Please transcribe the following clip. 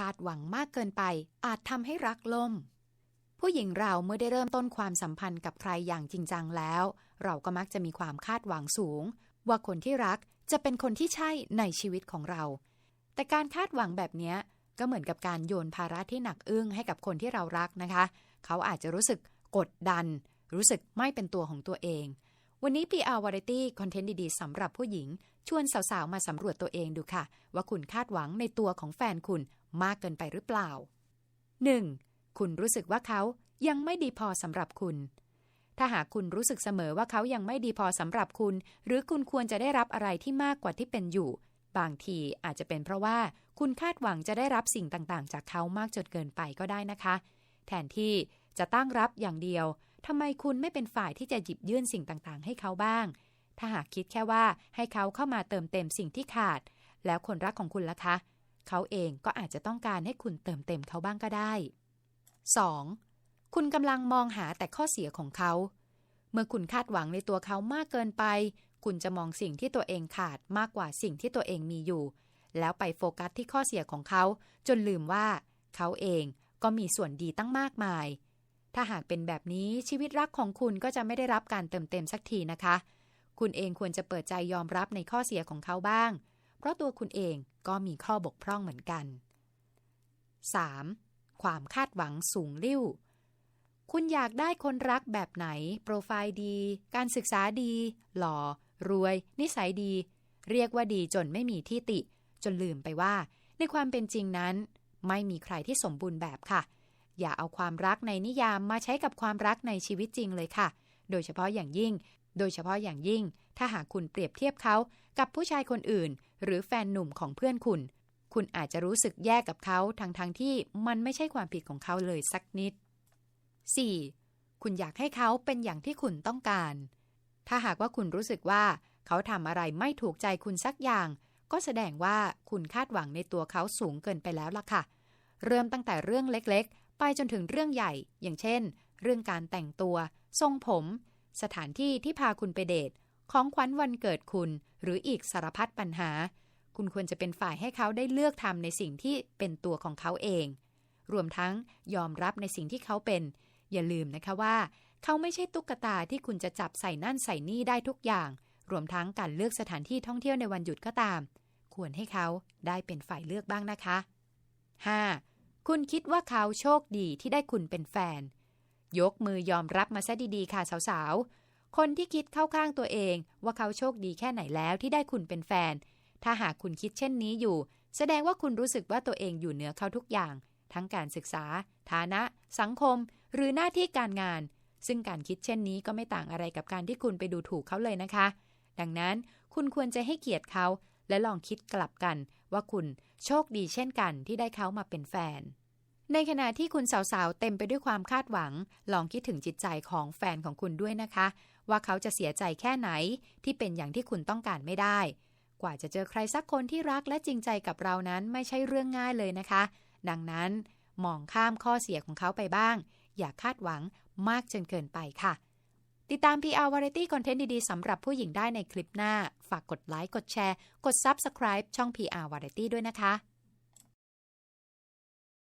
คาดหวังมากเกินไป อาจทำให้รักล่ม ผู้หญิงเราเมื่อได้เริ่มต้นความสัมพันธ์กับใครอย่างจริงจังแล้ว เราก็มักจะมีความคาดหวังสูง ว่าคนที่รักจะเป็นคนที่ใช่ในชีวิตของเรา แต่การคาดหวังแบบนี้ก็เหมือนกับการโยนภาระที่หนักอึ้งให้กับคนที่เรารักนะคะ เขาอาจจะรู้สึกกดดัน รู้สึกไม่เป็นตัวของตัวเอง วันนี้ PR Variety คอนเทนต์ดีๆสำหรับผู้หญิง ชวนสาวๆ มาสำรวจตัวเองดูค่ะ ว่าคุณคาดหวังในตัวของแฟนคุณ มากเกินไปหรือเปล่า 1. คุณรู้สึกว่าเขายังไม่ดีพอสำหรับคุณ ถ้าหากคุณรู้สึกเสมอว่าเขายังไม่ดีพอสำหรับคุณ หรือคุณควรจะได้รับอะไรที่มากกว่าที่เป็นอยู่ บางทีอาจจะเป็นเพราะว่าคุณคาดหวังจะได้รับสิ่งต่างๆ จากเขามากจนเกินไปก็ได้นะคะ แทนที่จะตั้งรับอย่างเดียวทำไมคุณไม่เป็นฝ่ายที่จะหยิบยื่นสิ่งต่างๆ ให้เขาบ้าง ถ้าหากคิดแค่ว่าให้เขาเข้ามาเติมเต็มสิ่งที่ขาด แล้วคนรักของคุณล่ะคะ เขาเองก็อาจจะต้องการให้คุณเติมเต็มเขาบ้างก็ได้ 2. คุณกำลังมองหาแต่ข้อเสียของเขา เมื่อคุณคาดหวังในตัวเขามากเกินไป คุณจะมองสิ่งที่ตัวเองขาดมากกว่าสิ่งที่ตัวเองมีอยู่ แล้วไปโฟกัสที่ข้อเสียของเขา จนลืมว่า เขาเองก็มีส่วนดีตั้งมากมาย ถ้าหากเป็นแบบนี้ชีวิตรักของคุณก็จะไม่ได้รับการเติมเต็มสักทีนะคะ คุณเองควรจะเปิดใจยอมรับในข้อเสียของเขาบ้าง เพราะตัวคุณเองก็มีข้อบกพร่องเหมือนกัน 3. ความคาดหวังสูงลิ่ว คุณอยากได้คนรักแบบไหน โปรไฟล์ดี การศึกษาดี หล่อ รวย นิสัยดี เรียกว่าดีจนไม่มีที่ติ จนลืมไปว่า ในความเป็นจริงนั้น ไม่มีใครที่สมบูรณ์แบบค่ะ อย่าเอาความรักในนิยามมาใช้กับความรักในชีวิตจริงเลยค่ะ โดยเฉพาะอย่างยิ่ง โดยเฉพาะอย่างยิ่ง ถ้าหากคุณเปรียบเทียบเขากับผู้ชายคนอื่น หรือแฟนหนุ่มของเพื่อนคุณ คุณอาจจะรู้สึกแย่กับเขาทั้งๆทที่มันไม่ใช่ความผิดของเขาเลยสักนิด 4. คุณอยากให้เขาเป็นอย่างที่คุณต้องการ ถ้าหากว่าคุณรู้สึกว่าเขาทำอะไรไม่ถูกใจคุณสักอย่าง ก็แสดงว่าคุณคาดหวังในตัวเขาสูงเกินไปแล้วล่ะค่ะ เริ่มตั้งแต่เรื่องเล็กๆ ไปจนถึงเรื่องใหญ่ อย่างเช่น เรื่องการแต่งตัว ทรงผม สถานที่ที่พาคุณไปเดท ของขวัญวันเกิดคุณ หรืออีกสารพัดปัญหา คุณควรจะเป็นฝ่ายให้เขาได้เลือกทำในสิ่งที่เป็นตัวของเขาเอง รวมทั้งยอมรับในสิ่งที่เขาเป็น อย่าลืมนะคะว่า เขาไม่ใช่ตุ๊กตาที่คุณจะจับใส่นั่นใส่นี่ได้ทุกอย่าง รวมทั้งการเลือกสถานที่ท่องเที่ยวในวันหยุดก็ตาม ควรให้เขาได้เป็นฝ่ายเลือกบ้างนะคะ 5. คุณคิดว่าเขาโชคดีที่ได้คุณเป็นแฟน ยกมือยอมรับมาซะดีๆค่ะสาวๆ คนที่คิดเข้าข้างตัวเอง ว่าเขาโชคดีแค่ไหนแล้วที่ได้คุณเป็นแฟน ถ้าหากคุณคิดเช่นนี้อยู่ แสดงว่าคุณรู้สึกว่าตัวเองอยู่เหนือเขาทุกอย่าง ทั้งการศึกษา ฐานะ สังคม หรือหน้าที่การงาน ซึ่งการคิดเช่นนี้ก็ไม่ต่างอะไรกับการที่คุณไปดูถูกเขาเลยนะคะ ดังนั้นคุณควรจะให้เกียรติเขา และลองคิดกลับกัน ว่าคุณโชคดีเช่นกันที่ได้เขามาเป็นแฟนในขณะที่คุณสาวๆ เต็มไปด้วยความคาดหวัง ลองคิดถึงจิตใจของแฟนของคุณด้วยนะคะ ว่าเขาจะเสียใจแค่ไหนที่เป็นอย่างที่คุณต้องการไม่ได้ กว่าจะเจอใครสักคนที่รักและจริงใจกับเรานั้นไม่ใช่เรื่องง่ายเลยนะคะ ดังนั้นมองข้ามข้อเสียของเขาไปบ้าง อย่าคาดหวังมากจนเกินไปค่ะ ติดตาม PR Variety คอนเทนต์ดี ๆ สำหรับผู้หญิงได้ในคลิปหน้า ฝากกดไลค์ กดแชร์ กด Subscribe ช่อง PR Variety ด้วยนะคะ